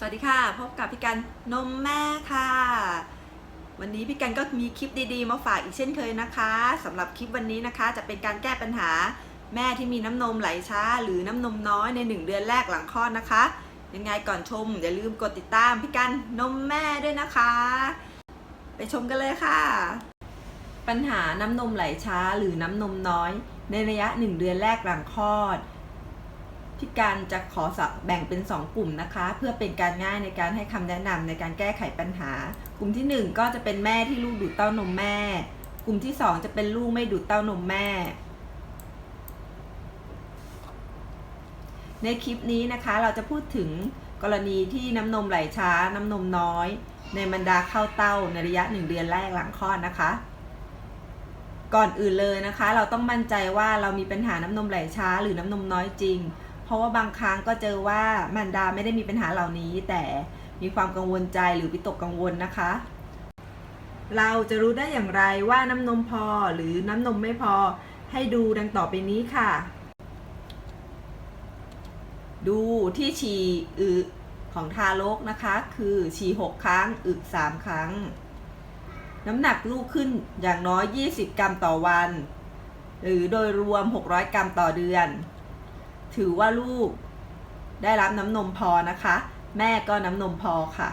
สวัสดีค่ะ พบกับพี่กันนมแม่ค่ะ วันนี้พี่กันก็มีคลิปดีๆ มาฝากอีกเช่นเคยนะคะสำหรับคลิปวันนี้นะคะ จะเป็นการแก้ปัญหาแม่ที่มีน้ำนมไหลช้า หรือน้ำนมน้อยใน 1 เดือนแรกหลังคลอดนะคะ ยังไงก่อนชม อย่าลืมกดติดตามพี่กันนมแม่ด้วยนะคะ ไปชมกันเลยค่ะ ปัญหาน้ำนมไหลช้า หรือน้ำนมน้อย ในระยะ 1 เดือนแรกหลังคลอด พี่การจะขอสะแบ่งเป็น 2 กลุ่มนะคะ เพื่อเป็นการง่ายในการให้คำแนะนำในการแก้ไขปัญหา กลุ่มทีหนึ่1 ก็จะเป็นแม่ที่ลูกดูดเต้านมแม่ กลุ่มที่ 2 จะเป็นลูกไม่ดูดเต้านมแม่ ในคลิปนี้นะคะเราจะพูดถึงกรณีที่น้ำนมไหลช้า น้ำนมน้อย ในบรรดาเข้าเต้าในระยะ 1 เดือนแรกหลังคลอดนะคะก่อนอื่นเลยนะคะ เราต้องมั่นใจว่าเรามีปัญหาน้ำนมไหลช้าหรือน้ำนมน้อยจริง เพราะว่าบางครั้งก็เจอว่ามารดาไม่ได้มีปัญหาเหล่านี้ แต่มีความกังวลใจหรือวิตกกังวลนะคะ เราจะรู้ได้อย่างไรว่าน้ำนมพอหรือน้ำนมไม่พอให้ดูดังต่อไปนี้ค่ะ ดูที่ฉี่อึของทารกนะคะ คือฉี่6ครั้งอึ3ครั้ง น้ำหนักลูกขึ้นอย่างน้อย 20 กรัมต่อวัน หรือโดยรวม 600 กรัมต่อเดือน ถือว่าลูก ได้รับน้ำนมพอนะคะ แม่ก็น้ำนมพอค่ะ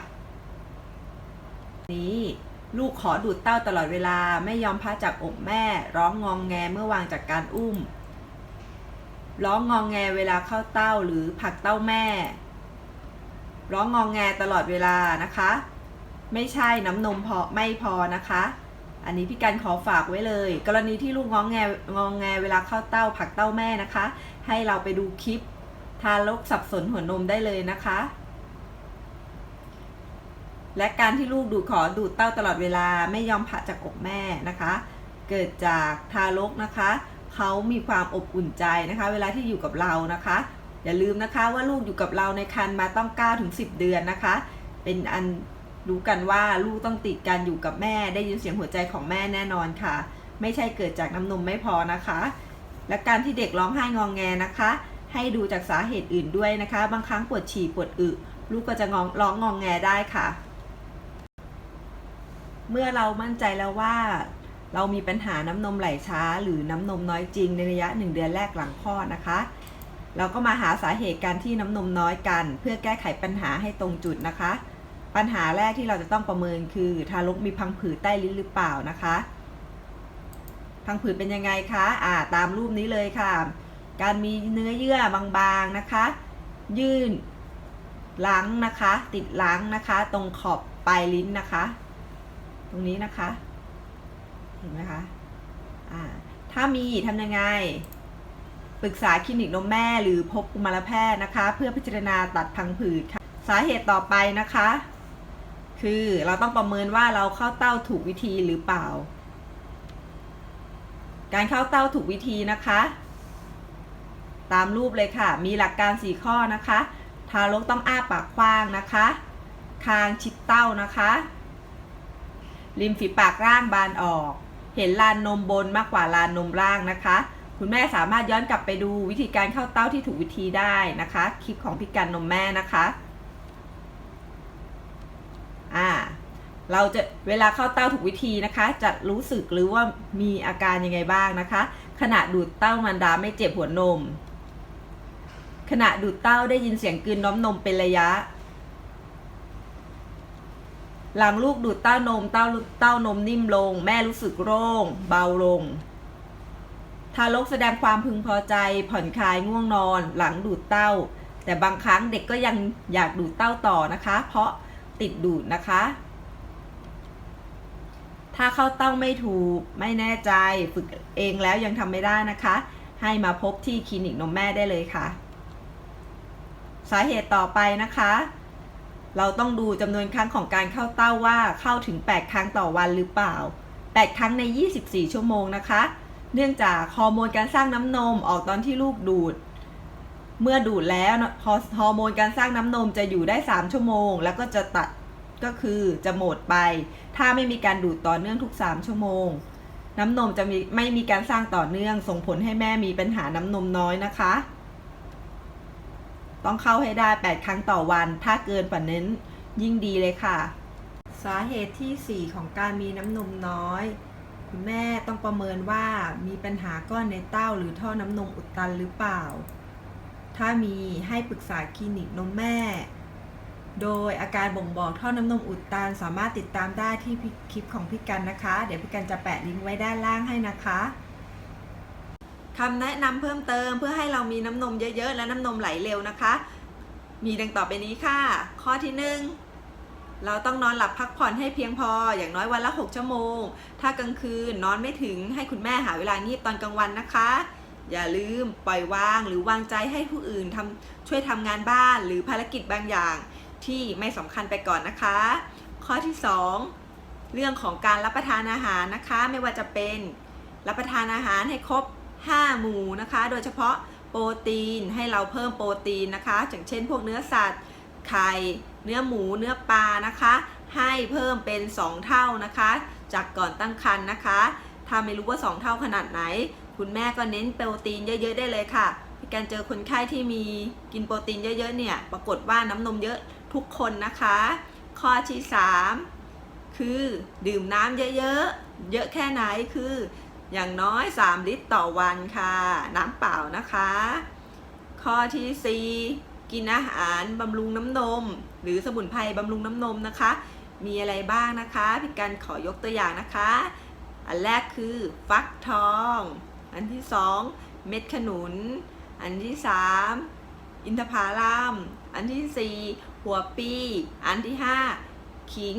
นี้ลูกขอดูดเต้าตลอดเวลาไม่ยอมพักจากอกแม่ ร้องงองแงเมื่อวางจากการอุ้ม ร้องงองแงเวลาเข้าเต้าหรือผักเต้าแม่ ร้องงองแงตลอดเวลานะคะ ไม่ใช่น้ำนมพอไม่พอนะคะ อันนี้พี่กันขอฝากไว้เลย กรณีที่ลูกงองแงงองแงเวลาเข้าเต้าผักเต้าแม่นะคะ ให้เราไปดูคลิปทารกสับสนหัวนมได้เลยนะคะ และการที่ลูกดูดขอดูดเต้าตลอดเวลาไม่ยอมผละจากอกแม่นะคะ เกิดจากทารกนะคะเขามีความอบอุ่นใจนะคะ เวลาที่อยู่กับเรานะคะ อย่าลืมนะคะว่าลูกอยู่กับเราในครรภ์มาต้อง9ถึง10 เดือนนะคะ เป็นอัน รู้กันว่าลูกต้องติดการอยู่กับแม่ ได้ยินเสียงหัวใจของแม่แน่นอนค่ะ ไม่ใช่เกิดจากน้ำนมไม่พอนะคะ และการที่เด็กร้องไห้งองแงนะคะ ให้ดูจากสาเหตุอื่นด้วยนะคะ บางครั้งปวดฉี่ปวดอึลูกก็จะงองร้องงองแงได้ค่ะ เมื่อเรามั่นใจแล้วว่าเรามีปัญหาน้ำนมไหลช้า หรือน้ำนมน้อยจริงในระยะ 1 เดือนแรกหลังคลอดนะคะ เราก็มาหาสาเหตุการที่น้ำนมน้อยกัน เพื่อแก้ไขปัญหาให้ตรงจุดนะคะ ปัญหาแรกที่เราจะต้องประเมินคือทารกมีพังผืดใต้ลิ้นหรือเปล่านะคะ พังผืดเป็นยังไงคะอ่าตามรูปนี้เลยค่ะ การมีเนื้อเยื่อบางๆนะคะ ยื่นหลังนะคะ ติดหลังนะคะ ตรงขอบปลายลิ้นนะคะ ตรงนี้นะคะ เห็นไหมคะอ่าถ้ามีทำยังไงปรึกษาคลินิกนมแม่หรือพบกุมารแพทย์นะคะ เพื่อพิจารณาตัดพังผืดค่ะ สาเหตุต่อไปนะคะ คือเราต้องประเมินว่าเราเข้าเต้าถูกวิธีหรือเปล่า การเข้าเต้าถูกวิธีนะคะ ตามรูปเลยค่ะ มีหลักการ 4 ข้อนะคะ ทารกต้องอ้าปากกว้างนะคะ คางชิดเต้านะคะ ริมฝีปากร่างบานออก เห็นลานนมบนมากกว่าลานนมล่างนะคะ คุณแม่สามารถย้อนกลับไปดูวิธีการเข้าเต้าที่ถูกวิธีได้นะคะ คลิปของพี่กันนมแม่นะคะ อ่าเราจะเวลาเข้าเต้าถูกวิธีนะคะ จะรู้สึกหรือว่ามีอาการยังไงบ้างนะคะ ขณะดูดเต้ามันดาไม่เจ็บหัวนม ขณะดูดเต้าได้ยินเสียงกลืนน้ำนมเป็นระยะ หลังลูกดูดเต้านมเต้าเต้านมนิ่มลง แม่รู้สึกโล่งเบาลง ทารกแสดงความพึงพอใจผ่อนคลายง่วงนอน หลังดูดเต้า แต่บางครั้งเด็กก็ยังอยากดูดเต้าต่อนะคะ เพราะ ติดดูดนะคะ ถ้าเข้าเต้าไม่ถูกไม่แน่ใจฝึกเองแล้วยังทำไม่ได้นะคะ ให้มาพบที่คลินิกนมแม่ได้เลยค่ะ สาเหตุต่อไปนะคะ เราต้องดูจำนวนครั้งของการเข้าเต้าว่าเข้าถึง 8 ครั้งต่อวันหรือเปล่า 8 ครั้งใน 24 ชั่วโมงนะคะ เนื่องจากฮอร์โมนการสร้างน้ำนมออกตอนที่ลูกดูด เมื่อดูดแล้วฮอฮอร์โมนการสร้างน้ำนมจะอยู่ได้ 3 ชั่วโมง แล้วก็จะตัดก็คือจะหมดไป ถ้าไม่มีการดูดต่อเนื่องทุก 3 ชั่วโมง น้ำนมจะมีไม่มีการสร้างต่อเนื่อง ส่งผลให้แม่มีปัญหาน้ำนมน้อยนะคะ ต้องเข้าให้ได้ 8 ครั้งต่อวัน ถ้าเกินกว่านั้นยิ่งดีเลยค่ะ สาเหตุที่ 4 ของการมีน้ำนมน้อยคุณแม่ต้องประเมินว่ามีปัญหาก้อนในเต้าหรือท่อน้ำนมอุดตันหรือเปล่า ถ้ามีให้ปรึกษาคลินิกนมแม่ โดยอาการบ่งบอกท่อน้ำนมอุดตันสามารถติดตามได้ที่คลิปของพี่กันนะคะ เดี๋ยวพี่กันจะแปะลิงก์ไว้ด้านล่างให้นะคะคำแนะนำเพิ่มเติมเพื่อให้เรามีน้ำนมเยอะๆ และน้ำนมไหลเร็วนะคะ มีดังต่อไปนี้ค่ะ ข้อที่หนึ่งเราต้องนอนหลับพักผ่อนให้เพียงพออย่างน้อยวันละ 6 ชั่วโมง ถ้ากลางคืนนอนไม่ถึงให้คุณแม่หาเวลางีบตอนกลางวันนะคะ อย่าลืมปล่อยวางหรือวางใจให้ผู้อื่นทำช่วยทำงานบ้านหรือภารกิจบางอย่างที่ไม่สำคัญไปก่อนนะคะ ข้อที่ 2 เรื่องของการรับประทานอาหารนะคะ ไม่ว่าจะเป็นรับประทานอาหารให้ครบ 5 หมู่นะคะ โดยเฉพาะโปรตีนให้เราเพิ่มโปรตีนนะคะอย่างเช่น พวกเนื้อสัตว์ไข่เนื้อหมูเนื้อปลานะคะ ให้เพิ่มเป็น 2 เท่านะคะ จากก่อนตั้งครรภ์นะคะถ้าไม่รู้ว่า 2 เท่าขนาดไหน คุณแม่ก็เน้นโปรตีนเยอะๆได้เลยค่ะพิการเจอคนไข้ที่มีกินโปรตีนเยอะๆเนี่ย ปรากฏว่าน้ำนมเยอะทุกคนนะคะ ข้อที่ 3 คือดื่มน้ำเยอะๆ เยอะแค่ไหนคือ อย่างน้อย 3 ลิตรต่อวันค่ะ น้ำเปล่านะคะ ข้อที่ 4 กินอาหารบำรุงน้ำนม หรือสมุนไพรบำรุงน้ำนมนะคะ มีอะไรบ้างนะคะ พี่กันขอยกตัวอย่างนะคะ อันแรกคือฟักทอง อันที่สองเม็ดขนุน อันที่สามอินทผลัม อันที่สี่หัวปี อันที่ห้าขิง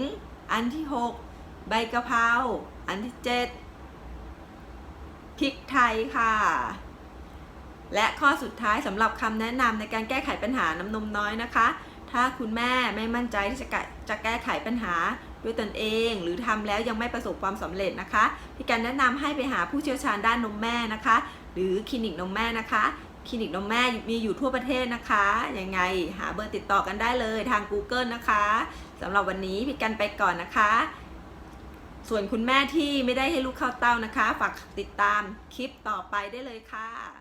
อันที่หกใบกะเพรา อันที่เจ็ดพริกไทยค่ะ และข้อสุดท้ายสำหรับคำแนะนำในการแก้ไขปัญหาน้ำนมน้อยนะคะ ถ้าคุณแม่ไม่มั่นใจที่จะจะแก้ไขปัญหา ด้วยตนเอง หรือทำแล้วยังไม่ประสบความสำเร็จนะคะพี่การแนะนำให้ไปหาผู้เชี่ยวชาญด้านนมแม่นะคะ หรือคลินิกนมแม่นะคะคลินิกนมแม่มีอยู่ทั่วประเทศนะคะ ยังไงหาเบอร์ติดต่อกันได้เลยทาง Google นะคะสำหรับวันนี้พี่กันไปก่อนนะคะ ส่วนคุณแม่ที่ไม่ได้ให้ลูกเข้าเต้านะคะ ฝากติดตามคลิปต่อไปได้เลยค่ะ